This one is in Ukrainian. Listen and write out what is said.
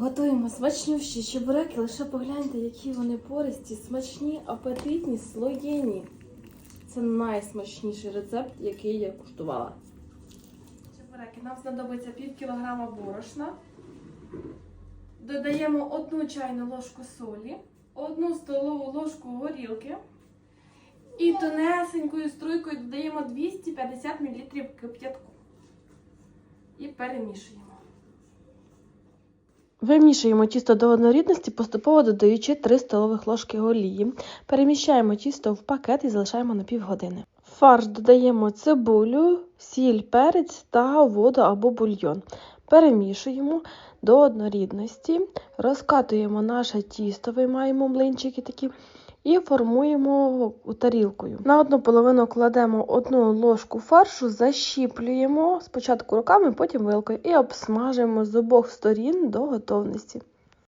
Готуємо смачнющі чебуреки, лише погляньте, які вони пористі, смачні, апетитні, слоєні. Це найсмачніший рецепт, який я куштувала. Чебуреки, нам знадобиться пів кілограма борошна. Додаємо одну чайну ложку солі, одну столову ложку горілки. І тонесенькою струйкою додаємо 250 мл кип'ятку. І перемішуємо. Вимішуємо тісто до однорідності, поступово додаючи 3 столових ложки олії. Переміщаємо тісто в пакет і залишаємо на півгодини. В фарш додаємо цибулю, сіль, перець та воду або бульйон. Перемішуємо до однорідності, розкатуємо наше тісто, виймаємо млинчики такі. І формуємо тарілкою. На одну половину кладемо одну ложку фаршу, защіплюємо спочатку руками, потім вилкою і обсмажуємо з обох сторін до готовності.